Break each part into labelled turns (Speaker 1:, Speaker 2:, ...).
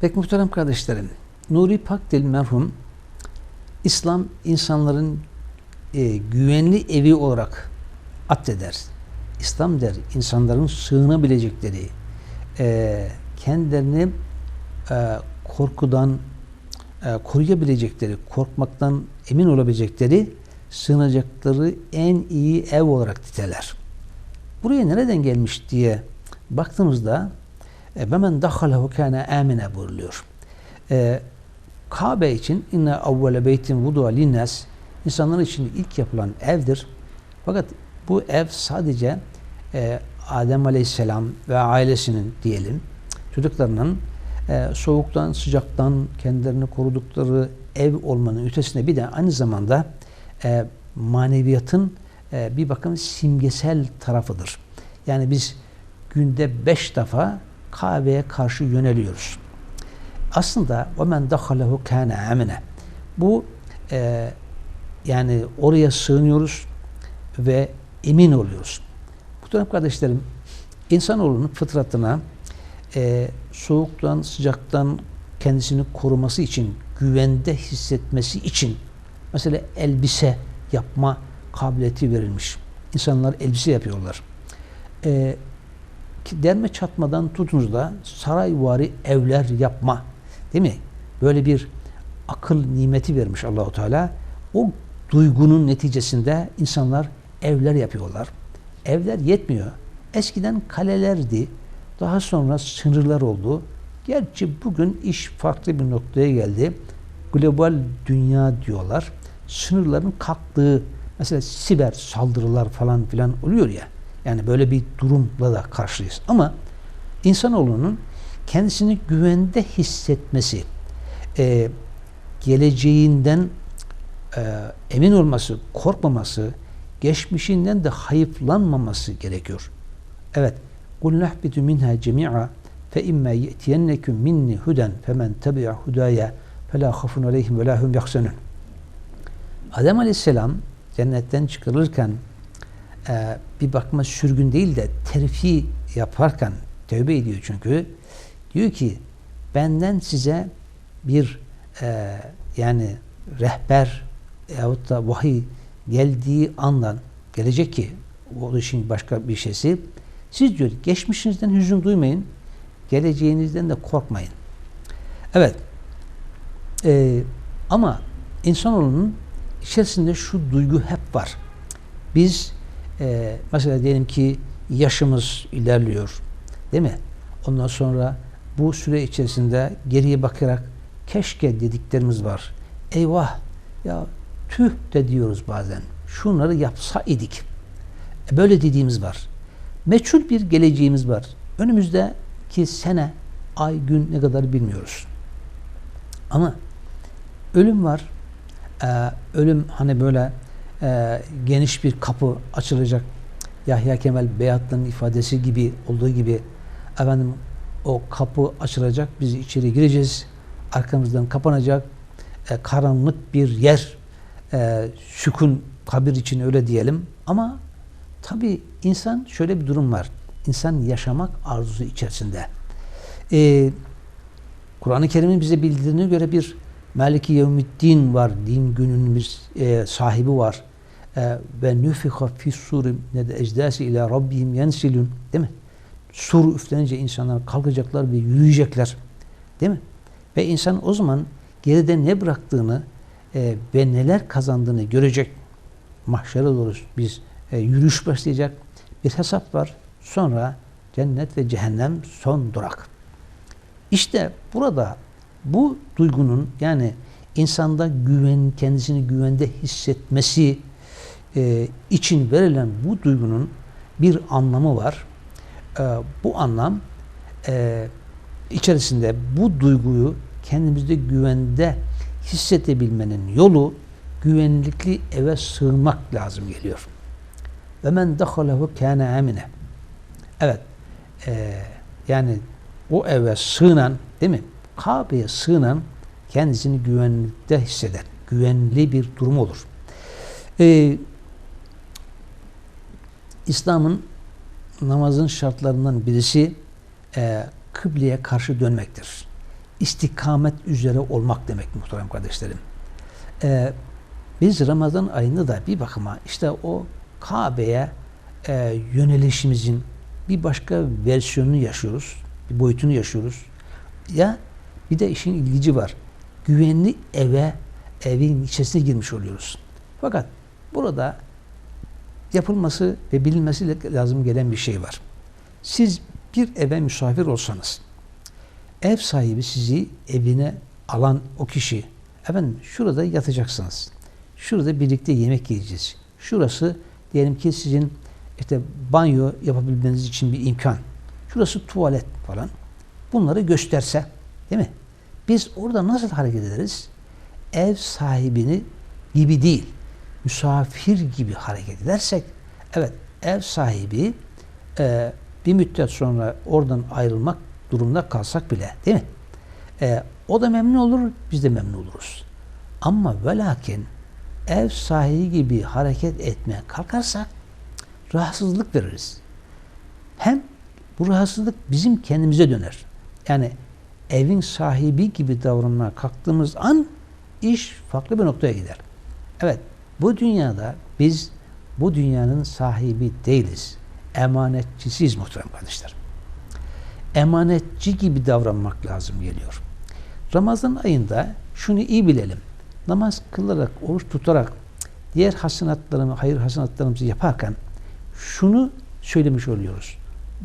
Speaker 1: Pek muhterem kardeşlerim, Nuri Pakdil merhum İslam insanların e, güvenli evi olarak addeder. İslam der insanların sığınabilecekleri, e, kendilerini e, korkudan e, koruyabilecekleri, korkmaktan emin olabilecekleri, sığınacakları en iyi ev olarak niteler. Buraya nereden gelmiş diye baktığımızda ve men dahalehu kana amine buyuruluyor. E, Kabe için inne avvele beytin vudu'a linnas insanlar için ilk yapılan evdir. Fakat bu ev sadece e, Adem Aleyhisselam ve ailesinin diyelim çocuklarının e, soğuktan, sıcaktan kendilerini korudukları ev olmanın ötesinde bir de aynı zamanda e, maneviyatın e, bir bakın simgesel tarafıdır. Yani biz günde beş defa Kabe'ye karşı yöneliyoruz. Aslında o men dahalehu kana amine. Bu e, yani oraya sığınıyoruz ve emin oluyoruz. Bu dönem kardeşlerim insanoğlunun fıtratına e, soğuktan, sıcaktan kendisini koruması için, güvende hissetmesi için mesela elbise yapma kabiliyeti verilmiş. İnsanlar elbise yapıyorlar. E, derme çatmadan tutunuz da sarayvari evler yapma. Değil mi? Böyle bir akıl nimeti vermiş Allahu Teala. O duygunun neticesinde insanlar evler yapıyorlar. Evler yetmiyor. Eskiden kalelerdi. Daha sonra sınırlar oldu. Gerçi bugün iş farklı bir noktaya geldi. Global dünya diyorlar. Sınırların kalktığı mesela siber saldırılar falan filan oluyor ya. Yani böyle bir durumla da karşıyız. Ama insanoğlunun kendisini güvende hissetmesi, e, geleceğinden e, emin olması, korkmaması, geçmişinden de hayıflanmaması gerekiyor. Evet. قُلْ نَحْبِتُ مِنْهَا جَمِيعًا فَاِمَّا يَأْتِيَنَّكُمْ مِنِّي هُدًا فَمَنْ تَبِعَ هُدَايَ فَلَا خَفٌ عَلَيْهِمْ وَلَا هُمْ يَحْسَنُونَ Adem Aleyhisselam cennetten çıkarılırken e, bir bakma sürgün değil de terfi yaparken tövbe ediyor çünkü diyor ki benden size bir e, yani rehber yahut da vahiy geldiği andan gelecek ki o işin başka bir şeysi siz diyor geçmişinizden hüzün duymayın geleceğinizden de korkmayın. Evet e, ama insanoğlunun içerisinde şu duygu hep var. Biz e, mesela diyelim ki yaşımız ilerliyor. Değil mi? Ondan sonra bu süre içerisinde geriye bakarak keşke dediklerimiz var. Eyvah ya tüh de diyoruz bazen. Şunları yapsa idik. E, böyle dediğimiz var. Meçhul bir geleceğimiz var. Önümüzdeki sene, ay, gün ne kadar bilmiyoruz. Ama ölüm var. Ee, ölüm hani böyle e, geniş bir kapı açılacak. Yahya Kemal Beyatlı'nın ifadesi gibi olduğu gibi efendim o kapı açılacak. Biz içeri gireceğiz. Arkamızdan kapanacak. E, karanlık bir yer. E, sükun kabir için öyle diyelim. Ama tabi insan şöyle bir durum var. İnsan yaşamak arzusu içerisinde. E, Kur'an-ı Kerim'in bize bildirdiğine göre bir Maliki Yevmiddin var. Din gününün bir e, sahibi var. E, ve nüfika fis suri ne de ecdasi ila rabbihim yensilun. Değil mi? Sur üflenince insanlar kalkacaklar ve yürüyecekler. Değil mi? Ve insan o zaman geride ne bıraktığını e, ve neler kazandığını görecek. Mahşere doğru biz e, yürüyüş başlayacak. Bir hesap var. Sonra cennet ve cehennem son durak. İşte burada bu duygunun yani insanda güven, kendisini güvende hissetmesi e, için verilen bu duygunun bir anlamı var. E, bu anlam e, içerisinde bu duyguyu kendimizde güvende hissedebilmenin yolu güvenlikli eve sığınmak lazım geliyor. Ve men dahalehu kâne amine. Evet. E, yani o eve sığınan değil mi? Kabe'ye sığınan kendisini güvenlikte hisseder. Güvenli bir durum olur. Ee, İslam'ın namazın şartlarından birisi e, kıbleye karşı dönmektir. istikamet üzere olmak demek muhterem kardeşlerim. Ee, biz Ramazan ayında da bir bakıma işte o Kabe'ye e, yönelişimizin bir başka versiyonunu yaşıyoruz. Bir boyutunu yaşıyoruz. Ya bir de işin ilgici var. Güvenli eve, evin içerisine girmiş oluyoruz. Fakat burada yapılması ve bilinmesi lazım gelen bir şey var. Siz bir eve misafir olsanız, ev sahibi sizi evine alan o kişi, efendim şurada yatacaksınız. Şurada birlikte yemek yiyeceğiz. Şurası diyelim ki sizin işte banyo yapabilmeniz için bir imkan. Şurası tuvalet falan. Bunları gösterse, değil mi? Biz orada nasıl hareket ederiz? Ev sahibini gibi değil, misafir gibi hareket edersek, evet ev sahibi e, bir müddet sonra oradan ayrılmak durumunda kalsak bile, değil mi? E, o da memnun olur, biz de memnun oluruz. Ama ve ev sahibi gibi hareket etmeye kalkarsak rahatsızlık veririz. Hem bu rahatsızlık bizim kendimize döner. Yani evin sahibi gibi davranmaya kalktığımız an iş farklı bir noktaya gider. Evet, bu dünyada biz bu dünyanın sahibi değiliz. Emanetçisiyiz muhterem kardeşler. Emanetçi gibi davranmak lazım geliyor. Ramazan ayında şunu iyi bilelim. Namaz kılarak, oruç tutarak diğer hasenatlarımı, hayır hasenatlarımızı yaparken şunu söylemiş oluyoruz.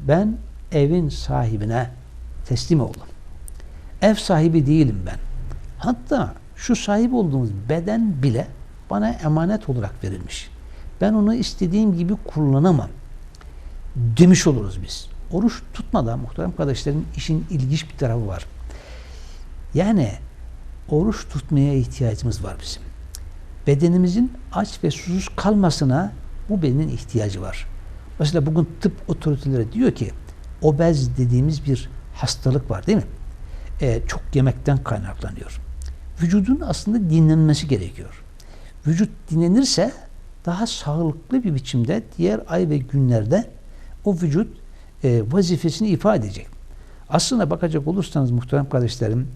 Speaker 1: Ben evin sahibine teslim oldum. Ev sahibi değilim ben. Hatta şu sahip olduğumuz beden bile bana emanet olarak verilmiş. Ben onu istediğim gibi kullanamam. Demiş oluruz biz. Oruç tutmadan muhterem kardeşlerim işin ilginç bir tarafı var. Yani oruç tutmaya ihtiyacımız var bizim. Bedenimizin aç ve susuz kalmasına bu bedenin ihtiyacı var. Mesela bugün tıp otoriteleri diyor ki obez dediğimiz bir hastalık var değil mi? Ee, çok yemekten kaynaklanıyor. Vücudun aslında dinlenmesi gerekiyor. Vücut dinlenirse daha sağlıklı bir biçimde diğer ay ve günlerde o vücut e, vazifesini ifade edecek. Aslında bakacak olursanız muhterem kardeşlerim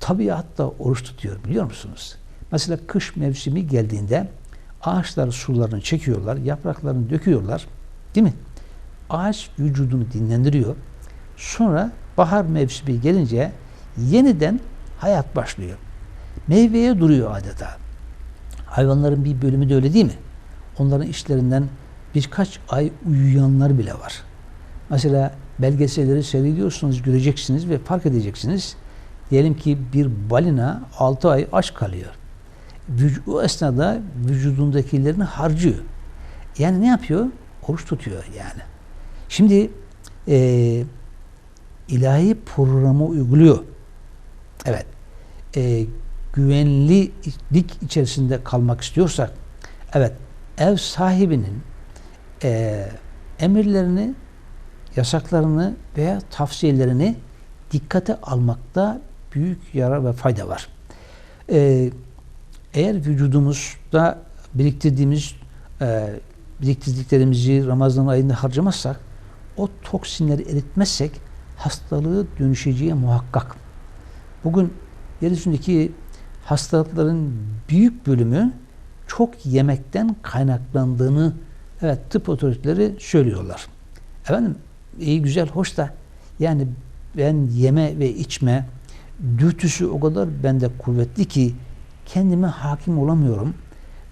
Speaker 1: tabiat da oruç tutuyor biliyor musunuz? Mesela kış mevsimi geldiğinde ağaçlar sularını çekiyorlar, yapraklarını döküyorlar. Değil mi? Ağaç vücudunu dinlendiriyor. Sonra bahar mevsimi gelince yeniden hayat başlıyor. Meyveye duruyor adeta. Hayvanların bir bölümü de öyle değil mi? Onların işlerinden birkaç ay uyuyanlar bile var. Mesela belgeselleri seyrediyorsunuz, göreceksiniz ve fark edeceksiniz. Diyelim ki bir balina 6 ay aç kalıyor. O esnada vücudundakilerini harcıyor. Yani ne yapıyor? Oruç tutuyor yani. Şimdi e, ilahi programı uyguluyor. Evet. E, güvenlilik içerisinde kalmak istiyorsak evet ev sahibinin e, emirlerini, yasaklarını veya tavsiyelerini dikkate almakta büyük yarar ve fayda var. Ee, eğer vücudumuzda biriktirdiğimiz e, biriktirdiklerimizi Ramazan ayında harcamazsak, o toksinleri eritmezsek hastalığı dönüşeceği muhakkak. Bugün yeryüzündeki hastalıkların büyük bölümü çok yemekten kaynaklandığını evet tıp otoriteleri söylüyorlar. Efendim iyi güzel hoş da yani ben yeme ve içme dürtüsü o kadar bende kuvvetli ki kendime hakim olamıyorum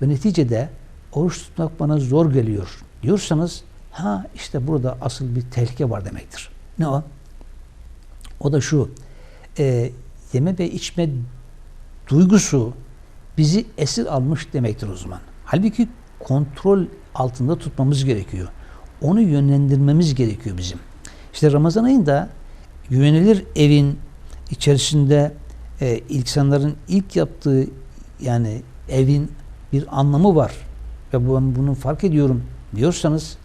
Speaker 1: ve neticede oruç tutmak bana zor geliyor diyorsanız ha işte burada asıl bir tehlike var demektir. Ne o? O da şu e, yeme ve içme duygusu bizi esir almış demektir o zaman. Halbuki kontrol altında tutmamız gerekiyor. Onu yönlendirmemiz gerekiyor bizim. İşte Ramazan ayında güvenilir evin içerisinde e, insanların ilk yaptığı yani evin bir anlamı var ve ben bunu fark ediyorum diyorsanız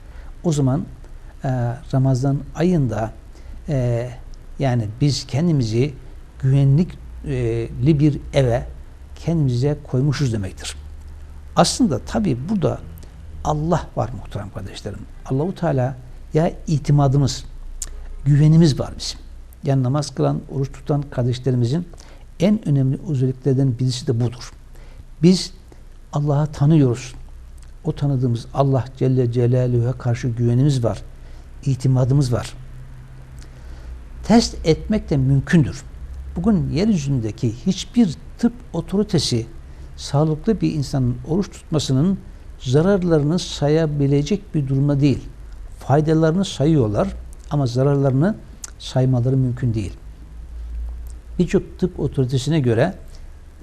Speaker 1: o zaman e, Ramazan ayında e, yani biz kendimizi güvenlikli bir eve kendimize koymuşuz demektir. Aslında tabi burada Allah var muhterem kardeşlerim. Allahu Teala ya itimadımız, güvenimiz var bizim. Yani namaz kılan, oruç tutan kardeşlerimizin en önemli özelliklerden birisi de budur. Biz Allah'ı tanıyoruz. O tanıdığımız Allah Celle Celaluhu'ya karşı güvenimiz var. itimadımız var. Test etmek de mümkündür. Bugün yeryüzündeki hiçbir tıp otoritesi sağlıklı bir insanın oruç tutmasının zararlarını sayabilecek bir durumda değil. Faydalarını sayıyorlar ama zararlarını saymaları mümkün değil. Birçok tıp otoritesine göre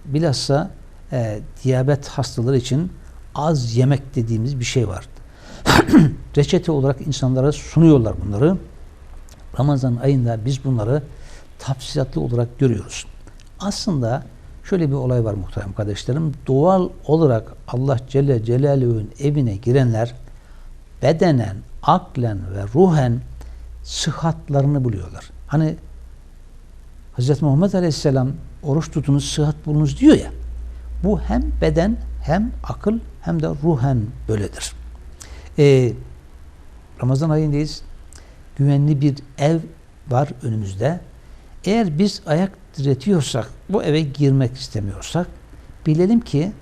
Speaker 1: bilhassa e, diyabet hastaları için az yemek dediğimiz bir şey var. Reçete olarak insanlara sunuyorlar bunları. Ramazan ayında biz bunları tafsilatlı olarak görüyoruz. Aslında şöyle bir olay var muhterem kardeşlerim. Doğal olarak Allah Celle Celaluhu'nun evine girenler bedenen, aklen ve ruhen sıhhatlarını buluyorlar. Hani Hz. Muhammed Aleyhisselam oruç tutunuz, sıhhat bulunuz diyor ya. Bu hem beden hem akıl hem de ruhen böyledir. Ee, Ramazan ayındayız. Güvenli bir ev var önümüzde. Eğer biz ayak diretiyorsak, bu eve girmek istemiyorsak bilelim ki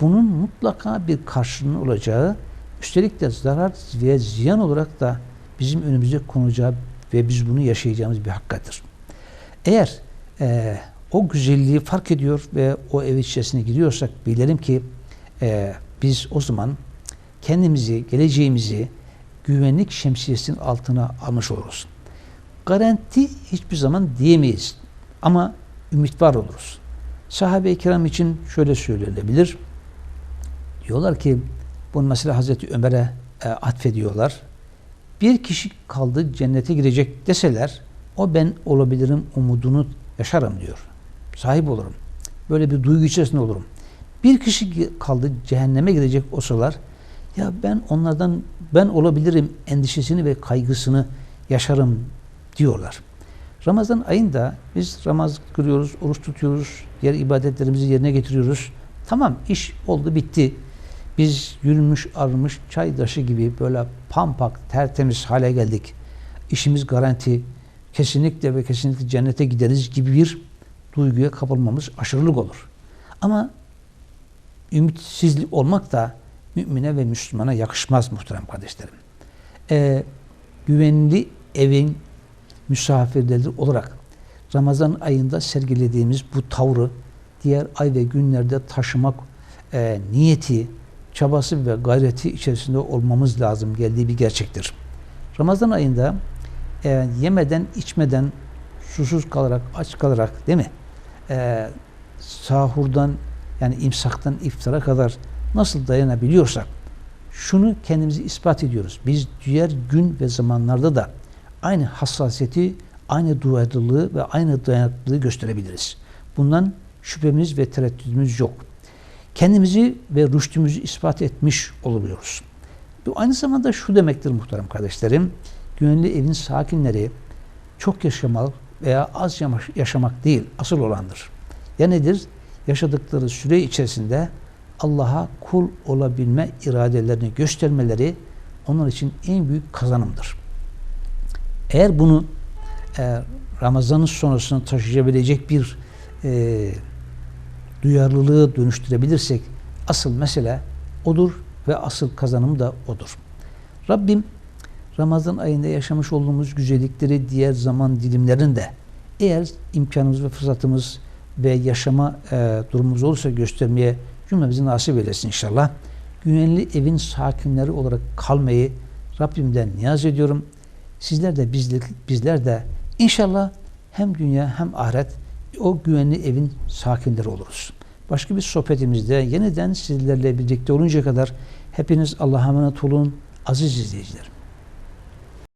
Speaker 1: bunun mutlaka bir karşılığının olacağı, üstelik de zarar ve ziyan olarak da bizim önümüze konacağı ve biz bunu yaşayacağımız bir hakikattır. Eğer e, o güzelliği fark ediyor ve o ev içerisine giriyorsak bilelim ki e, biz o zaman kendimizi, geleceğimizi güvenlik şemsiyesinin altına almış oluruz. Garanti hiçbir zaman diyemeyiz ama ümit var oluruz. Sahabe-i kiram için şöyle söylenebilir. Diyorlar ki bunu mesela Hazreti Ömer'e e, atfediyorlar. Bir kişi kaldı cennete girecek deseler o ben olabilirim umudunu yaşarım diyor. Sahip olurum. Böyle bir duygu içerisinde olurum. Bir kişi kaldı cehenneme gidecek olsalar ya ben onlardan ben olabilirim endişesini ve kaygısını yaşarım diyorlar. Ramazan ayında biz ramaz kırıyoruz, oruç tutuyoruz, diğer ibadetlerimizi yerine getiriyoruz. Tamam iş oldu bitti. Biz yürümüş arınmış çay taşı gibi böyle pampak tertemiz hale geldik. İşimiz garanti. Kesinlikle ve kesinlikle cennete gideriz gibi bir duyguya kapılmamız aşırılık olur. Ama ümitsizlik olmak da mümine ve Müslümana yakışmaz muhterem kardeşlerim. Ee, güvenli evin misafirleri olarak Ramazan ayında sergilediğimiz bu tavrı diğer ay ve günlerde taşımak e, niyeti, çabası ve gayreti içerisinde olmamız lazım geldiği bir gerçektir. Ramazan ayında e, yemeden, içmeden, susuz kalarak, aç kalarak değil mi? E, sahurdan yani imsaktan iftara kadar nasıl dayanabiliyorsak şunu kendimizi ispat ediyoruz. Biz diğer gün ve zamanlarda da aynı hassasiyeti, aynı duyarlılığı ve aynı dayanıklılığı gösterebiliriz. Bundan şüphemiz ve tereddütümüz yok. Kendimizi ve rüştümüzü ispat etmiş oluyoruz. Bu aynı zamanda şu demektir muhterem kardeşlerim. Güvenli evin sakinleri çok yaşamak veya az yaşamak değil, asıl olandır. Ya nedir? Yaşadıkları süre içerisinde Allah'a kul olabilme iradelerini göstermeleri onlar için en büyük kazanımdır. Eğer bunu e, Ramazan'ın sonrasını taşıyabilecek bir e, duyarlılığı dönüştürebilirsek asıl mesele odur ve asıl kazanım da odur. Rabbim Ramazan ayında yaşamış olduğumuz güzellikleri diğer zaman dilimlerinde eğer imkanımız ve fırsatımız ve yaşama e, durumumuz olursa göstermeye cümlemizi nasip eylesin inşallah. Güvenli evin sakinleri olarak kalmayı Rabbimden niyaz ediyorum. Sizler de bizler, bizler de inşallah hem dünya hem ahiret o güvenli evin sakinleri oluruz. Başka bir sohbetimizde yeniden sizlerle birlikte olunca kadar hepiniz Allah'a emanet olun aziz izleyicilerim.